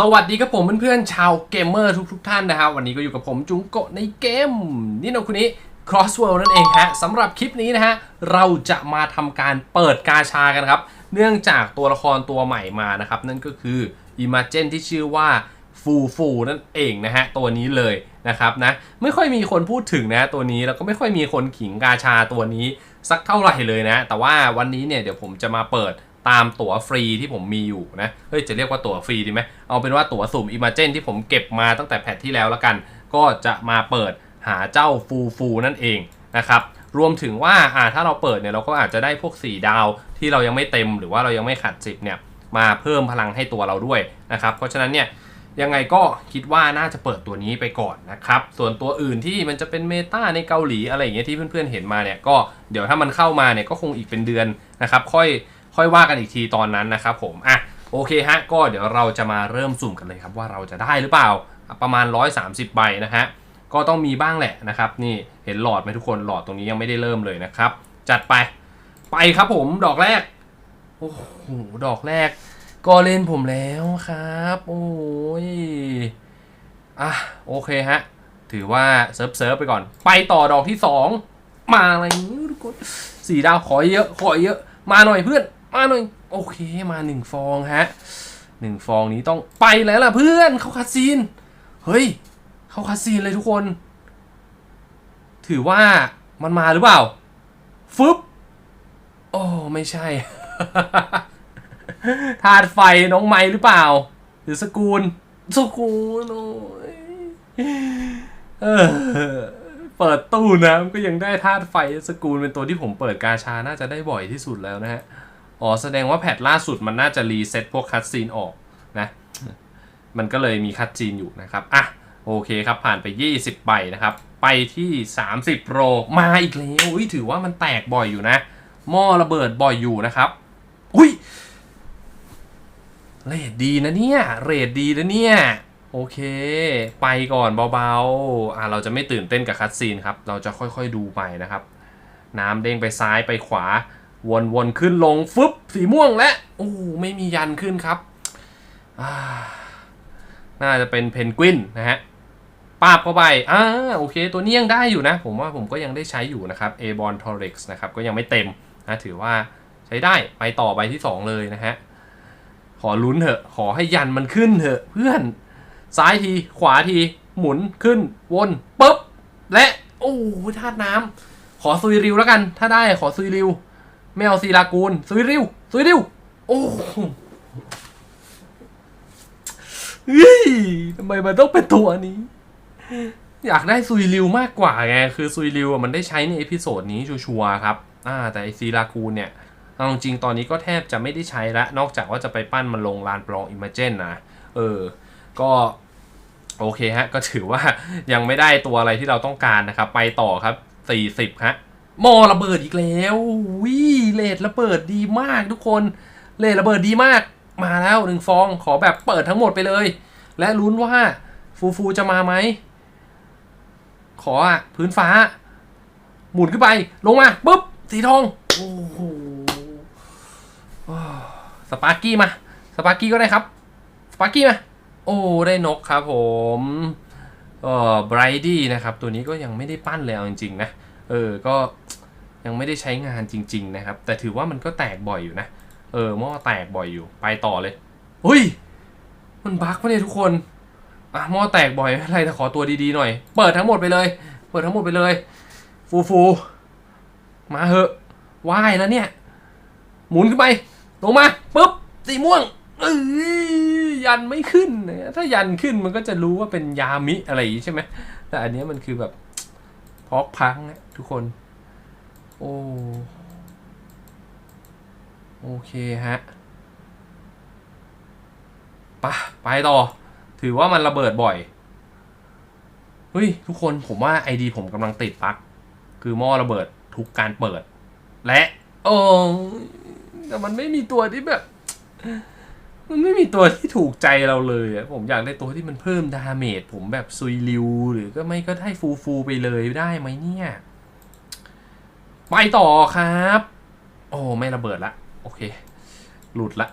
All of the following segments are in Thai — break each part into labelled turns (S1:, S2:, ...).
S1: สวัสดีครับผมเพื่อนๆชาวเกมเมอร์ทุกๆท่านนะครับ วันนี้ก็อยู่กับผมจุงโกะในเกมนี่นะคุณนี้ Crossworld นั่นเองฮะสำหรับคลิปนี้นะฮะเราจะมาทำการเปิดกาชากันครับ เนื่องจากตัวละครตัวใหม่มานะครับ นั่นก็คือ i m a g e n ที่ชื่อว่าฟูฟูนั่นเองนะฮะตัวนี้เลยนะครับนะไม่ค่อยมีคนพูดถึงนะตัวนี้แล้วก็ไม่ค่อยมีคนขิงกาชาตัวนี้สักเท่าไหร่เลยนะ แต่ว่าวันนี้เนี่ยเดี๋ยวผมจะมาเปิด ตามตั๋วฟรีที่ผมมีอยู่นะ เฮ้ยจะเรียกว่าตั๋วฟรีดีไหมเอาเป็นว่าตั๋วสุ่ม Imagen ที่ผมเก็บมาตั้งแต่แพทที่แล้วแล้วกัน ก็จะมาเปิดหาเจ้าฟูฟูนั่นเองนะครับรวมถึงว่าอ่าถ้าเราเปิดเนี่ยเราก็อาจจะได้พวก 4 ดาวที่เรายังไม่เต็มหรือว่าเรายังไม่ขัด10เนี่ยมาเพิ่มพลังให้ตัวเราด้วยนะครับเพราะฉะนั้นเนี่ยยังไงก็คิดว่าน่าจะเปิดตัวนี้ไปก่อนนะครับ ส่วนตัวอื่นที่มันจะเป็นเมตาในเกาหลีอะไรอย่างเงี้ยที่เพื่อนๆเห็นมาเนี่ยก็เดี๋ยวถ้ามันเข้ามาเนี่ยก็คงอีกเป็นเดือนนะครับ ค่อย ค่อยว่ากันอีกทีตอนนั้นนะครับผมอะโอเคฮะก็เดี๋ยวเราจะมาเริ่มสุ่มกันเลยครับว่าเราจะได้หรือเปล่าประมาณ 130 ใบนะฮะก็ต้องมีบ้างแหละนะครับ นี่เห็นหลอดไหมทุกคนหลอดตรงนี้ยังไม่ได้เริ่มเลยนะครับ จัดไปไปครับผมดอกแรกโอ้โหดอกแรก ก็เล่นผมแล้วครับ โอ้ยอะโอเคฮะถือว่าเซิร์ฟเซิร์ฟไปก่อน ไปต่อดอกที่ 2 มาอะไรนี้ทุกคนสี่ดาวขอเยอะขอเยอะ มาหน่อยเพื่อน มาหน่อยโอเคมาหนึ่งฟองฮะหนึ่งฟองนี้ต้องไปแล้วล่ะเพื่อนเข้าคาซีน เฮ้ย เข้าคาซีนเลยทุกคน ถือว่ามันมาหรือเปล่า ฟึบโอ้ไม่ใช่ธาตุไฟน้องไม้หรือเปล่า หรือสกูล สกูลโอ้ยเออเปิดตู้นะมันก็ยังได้ธาตุไฟสกูลเป็นตัวที่ผมเปิดกาชาน่าจะได้บ่อยที่สุดแล้วนะฮะ อ๋อแสดงว่าแพทล่าสุดมันน่าจะรีเซ็ตพวกคัตซีนออกนะ มันก็เลยมีคัตซีนอยู่นะครับ อะ โอเคครับผ่านไป 20ใบนะครับ ไปที่ 30โรมาอีกแล้วอุ้ยถือว่ามันแตกบ่อยอยู่นะ หม้อระเบิดบ่อยอยู่นะครับ อุ้ยเรทดีนะเนี่ย เรทดีนะเนี่ย โอเค ไปก่อนเบาๆ อ่าเราจะไม่ตื่นเต้นกับคัตซีนครับ เราจะค่อยๆดูไปนะครับ น้ำเด้งไปซ้ายไปขวา วนๆขึ้นลงฟึบสีม่วงและโอ้ไม่มียันขึ้นครับน่าจะเป็นเพนกวินนะฮะปาบเข้าไปอ่าโอเค ตัวนี้ยังได้อยู่นะ ผมว่าผมก็ยังได้ใช้อยู่นะครับ a b o n t o r e x นะครับ ก็ยังไม่เต็มนะถือว่าใช้ได้ไปต่อใบที่ 2 เลยนะฮะ ขอลุ้นเถอะ ขอให้ยันมันขึ้นเถอะ เพื่อน ซ้ายที ขวาที หมุนขึ้น วนปุ๊บ และ โอ้ธาตุน้ำขอซุยริวแล้วกัน ถ้าได้ขอซุยริว ไม่เอาซีลากูลซุยริวซุยริว โอ้เฮ้ยทำไมมันต้องเป็นตัวนี้ อยากได้ซุยริวมากกว่าไง คือซุยริวมันได้ใช้ในเอพิโซดนี้ชัวร์ครับ อ่า แต่ไอซีลากูลเนี่ยเอาจริงๆตอนนี้ก็แทบจะไม่ได้ใช้ละ นอกจากว่าจะไปปั้นมันลงลานปลองอิมเมจนนะ เออ ก็โอเคฮะ ก็ถือว่ายังไม่ได้ตัวอะไรที่เราต้องการนะครับ ไปต่อครับ 40ฮะ หมอระเบิดอีกแล้ววิเลดระเบิดดีมากทุกคนเลดระเบิดดีมากมาแล้วหนึ่งฟองขอแบบเปิดทั้งหมดไปเลย และลุ้นว่าฟูฟูจะมาไหม ขออะพื้นฟ้า หมุนขึ้นไป ลงมาปุ๊บ สีทอง โอ้โหสปาร์กี้มา สปาร์กี้ก็ได้ครับ สปาร์กี้มา โอ้ ได้นกครับผมเอ่อไบรดี้นะครับ ตัวนี้ก็ยังไม่ได้ปั้นเลยเอาจริงๆนะ เออ ก็ ยังไม่ได้ใช้งานจริง ๆ นะครับ แต่ถือว่ามันก็แตกบ่อยอยู่นะ เออหม้อแตกบ่อยอยู่ ไปต่อเลยอุ้ย มันบั๊กปะเนี่ยทุกคน อะหม้อแตกบ่อยไม่ไรแต่ขอตัวดีๆหน่อย เปิดทั้งหมดไปเลย เปิดทั้งหมดไปเลย ฟูฟู มาเหอะว่ายแล้วเนี่ย หมุนขึ้นไป ลงมาปุ๊บ สีม่วงเอ้ยยันไม่ขึ้น ถ้ายันขึ้นมันก็จะรู้ว่าเป็นยามิอะไรอย่างงี้ใช่ไหม แต่อันนี้มันคือแบบพอกพังนะทุกคน โอ้โอเคฮะปะไปต่อ ถือว่ามันระเบิดบ่อย เฮ้ย ทุกคนผมว่าไอดีผมกำลังติดปลั๊กคือหม้อระเบิดทุกการเปิด และโอ้แต่มันไม่มีตัวที่แบบ มันไม่มีตัวที่ถูกใจเราเลยอะผมอยากได้ตัวที่มันเพิ่มดาเมจผมแบบซุยริว หรือก็ไม่ก็ให้ฟูฟูไปเลยได้ไหมเนี่ย ไปต่อครับ โอ้ไม่ระเบิดละ โอเค หลุดละ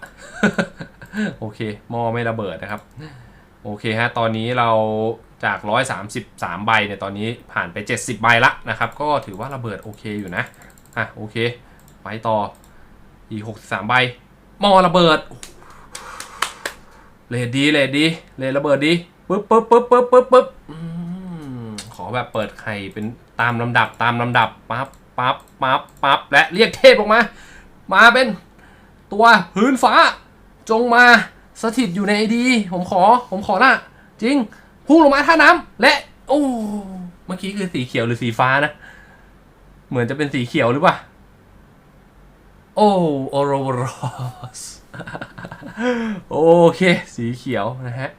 S1: โอเคมอไม่ระเบิดนะครับ โอเคฮะ ตอนนี้เราจาก 133 ใบเนี่ย ตอนนี้ผ่านไป 70 ใบละนะครับ ก็ถือว่าระเบิดโอเคอยู่นะ อะ โอเค ไปต่อ อีก 63 ใบ มอระเบิด เลดดี เลดดี เลดระเบิดดีปึ๊บปึ๊บปึ๊บปึ๊บปึ๊บปึ๊บขอแบบเปิดไข่เป็นตามลำดับตามลำดับปั๊บ ปั๊บปั๊บปั๊บและเรียกเทพออกมา มาเป็นตัวพื้นฟ้า จงมาสถิตอยู่ในไอดี ผมขอผมขอละจริงพุ่งลงมาท่าน้ำและ โอ้เมื่อกี้คือสีเขียวหรือสีฟ้านะ เหมือนจะเป็นสีเขียวหรือเปล่าโอ้โอโรโรสโอเค สีเขียวนะฮะ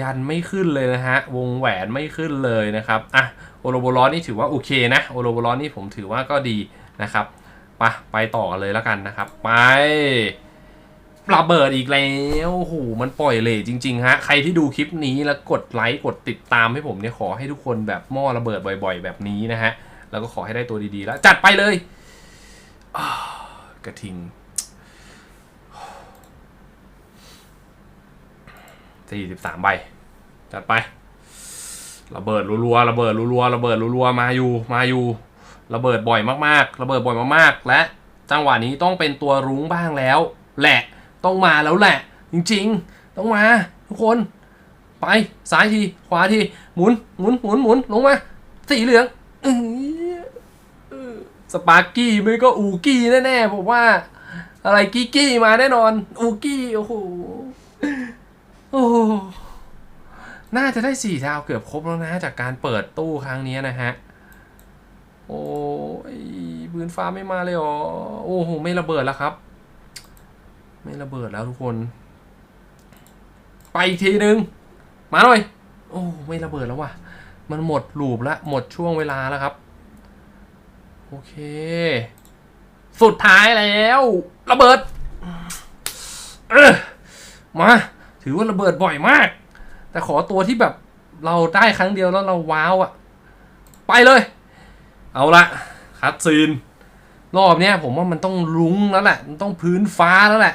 S1: ยันไม่ขึ้นเลยนะฮะ วงแหวนไม่ขึ้นเลยนะครับ อะ โอโรโบรอสนี่ถือว่าโอเคนะโอโรโบรอสนี่ผมถือว่าก็ดีนะครับไปไปต่อเลยแล้วกันนะครับ ไประเบิดอีกแล้วโอ้โหมันปล่อยเลยจริง ๆ ฮะ ใครที่ดูคลิปนี้แล้วกดไลค์กดติดตามให้ผมเนี่ยขอให้ทุกคนแบบหม้อระเบิดบ่อย ๆ แบบนี้นะฮะ แล้วก็ขอให้ได้ตัวดีๆแล้ว จัดไปเลยกระทิงสี่สิบสามใบ จัดไป ระเบิดรัวๆระเบิดรัวๆระเบิดรัวๆมาอยู่มาอยู่ ระเบิดบ่อยมากๆ ระเบิดบ่อยมากๆ และจังหวะนี้ต้องเป็นตัวรุ้งบ้างแล้ว แหละต้องมาแล้วแหละ จริงๆ ต้องมาทุกคน ไปซ้ายทีขวาทีหมุนหมุนหมุนหมุนลงมาสีเหลืองอื้อเออสปาร์กี้ไม่ก็อูกี้แน่ๆผมว่า อะไรกี้กี้มาแน่นอน อูกี้โอ้โหโอ้โห น่าจะได้สี่ดาวเกือบครบแล้วนะจากการเปิดตู้ครั้งนี้นะฮะ โอ้ยปืนฟ้าไม่มาเลยเหรอโอ้โหไม่ระเบิดแล้วครับ ไม่ระเบิดแล้วทุกคน ไปอีกทีนึง มาหน่อย โอ้ไม่ระเบิดแล้วว่ะ มันหมดลูปแล้วหมดช่วงเวลาแล้วครับ โอเค สุดท้ายแล้ว ระเบิด เออมา ถือว่าระเบิดบ่อยมาก แต่ขอตัวที่แบบเราได้ครั้งเดียวแล้วเราว้าวอะไปเลย เอาละคัดซีน รอบเนี้ยผมว่ามันต้องรุ้งแล้วแหละมันต้องพื้นฟ้าแล้วแหละ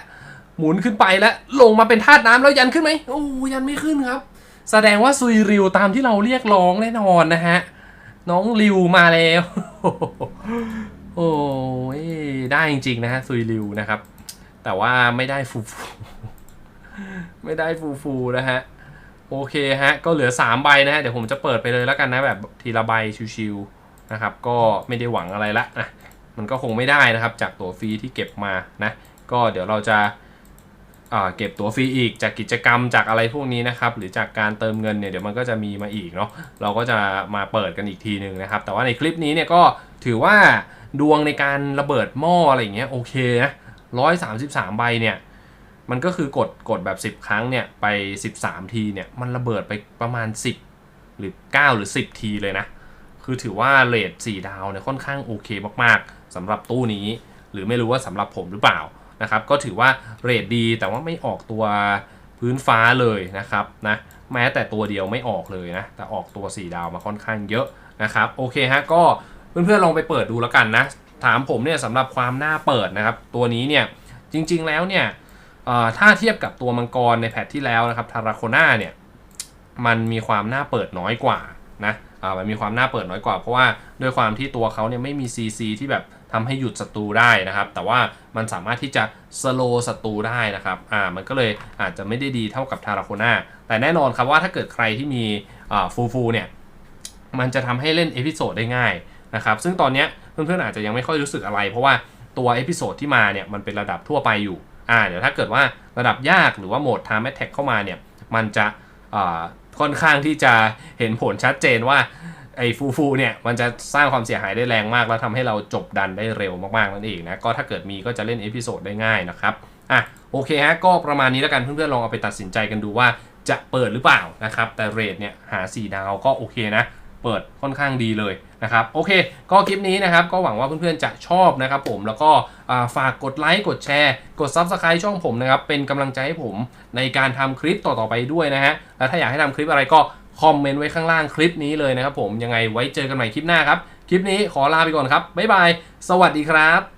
S1: หมุนขึ้นไปแล้วลงมาเป็นธาตุน้ำแล้วยันขึ้นไหมโอ้ยันไม่ขึ้นครับ แสดงว่าซุยริวตามที่เราเรียกร้องแน่นอนนะฮะ น้องริวมาแล้ว โอ้ยได้จริงๆนะฮะซุยริวนะครับ แต่ว่าไม่ได้ฟูฟู ไม่ได้ฟูฟูนะฮะ โอเคฮะ ก็เหลือ 3 ใบนะฮะ เดี๋ยวผมจะเปิดไปเลยแล้วกันนะแบบทีละใบชิวๆนะครับ ก็ไม่ได้หวังอะไรละนะมันก็คงไม่ได้นะครับจากตัวฟรีที่เก็บมานะ ก็เดี๋ยวเราจะเก็บตัวฟรีอีกจากกิจกรรมจากอะไรพวกนี้นะครับ หรือจากการเติมเงินเนี่ยเดี๋ยวมันก็จะมีมาอีกเนาะเราก็จะมาเปิดกันอีกทีหนึ่งนะครับ แต่ว่าในคลิปนี้เนี่ยก็ถือว่าดวงในการระเบิดหม้ออะไรอย่างเงี้ยโอเคนะร้อยสามสิบสามใบเนี่ย มันก็คือกดกดแบบ 10 ครั้งเนี่ยไป 13 ทีเนี่ยมันระเบิดไปประมาณ 10 หรือ 9 หรือ 10 ทีเลยนะ คือถือว่าเรท4ดาวเนี่ยค่อนข้างโอเคมากๆสำหรับตู้นี้ หรือไม่รู้ว่าสำหรับผมหรือเปล่านะครับ ก็ถือว่าเรทดีแต่ว่าไม่ออกตัวพื้นฟ้าเลยนะครับนะแม้แต่ตัวเดียวไม่ออกเลยนะ แต่ออกตัว 4 ดาวมาค่อนข้างเยอะนะครับโอเคฮะก็เพื่อนๆลองไปเปิดดูแล้วกันนะ ถามผมเนี่ยสำหรับความน่าเปิดนะครับ ตัวนี้เนี่ยจริงๆแล้วเนี่ย ถ้าเทียบกับตัวมังกรในแพทที่แล้วนะครับทาราโคนาเนี่ยมันมีความน่าเปิดน้อยกว่านะมันมีความน่าเปิดน้อยกว่า เพราะว่าด้วยความที่ตัวเขาเนี่ยไม่มี CC ที่แบบทำให้หยุดศัตรูได้นะครับ แต่ว่ามันสามารถที่จะสโลศัตรูได้นะครับอ่ามันก็เลยอาจจะไม่ได้ดีเท่ากับทาราโคนาแต่แน่นอนครับว่าถ้าเกิดใครที่มีฟูฟูเนี่ยมันจะทำให้เล่นเอพิโซดได้ง่ายนะครับซึ่งตอนนี้เพื่อนๆอาจจะยังไม่ค่อยรู้สึกอะไร เพราะว่าตัวเอพิโซดที่มาเนี่ยมันเป็นระดับทั่วไปอยู่ อ่าเดี๋ยวถ้าเกิดว่าระดับยากหรือว่าโหมด Time Attack เข้ามาเนี่ย มันจะค่อนข้างที่จะเห็นผลชัดเจนว่าไอ้ฟูฟูเนี่ย มันจะสร้างความเสียหายได้แรงมาก แล้วทำให้เราจบดันได้เร็วมากๆนั่นเองนะ ก็ถ้าเกิดมีก็จะเล่นเอพิโซดได้ง่ายนะครับอะโอเคฮะก็ประมาณนี้แล้วกันเพื่อนๆลองเอาไปตัดสินใจกันดูว่าจะเปิดหรือเปล่านะครับแต่เรทเนี่ยหา 4 ดาวก็โอเคนะ เปิดค่อนข้างดีเลย นะครับโอเค ก็คลิปนี้นะครับก็หวังว่าเพื่อนๆจะชอบนะครับผมแล้วก็ฝากกดไลค์กดแชร์ กด Subscribe ช่องผมนะครับเป็นกำลังใจให้ผมในการทำคลิปต่อๆไปด้วยนะฮะและถ้าอยากให้ทำคลิปอะไรก็คอมเมนต์ไว้ข้างล่างคลิปนี้เลยนะครับผมยังไงไว้เจอกันใหม่คลิปหน้าครับ คลิปนี้ขอลาไปก่อนครับบ๊ายบาย สวัสดีครับ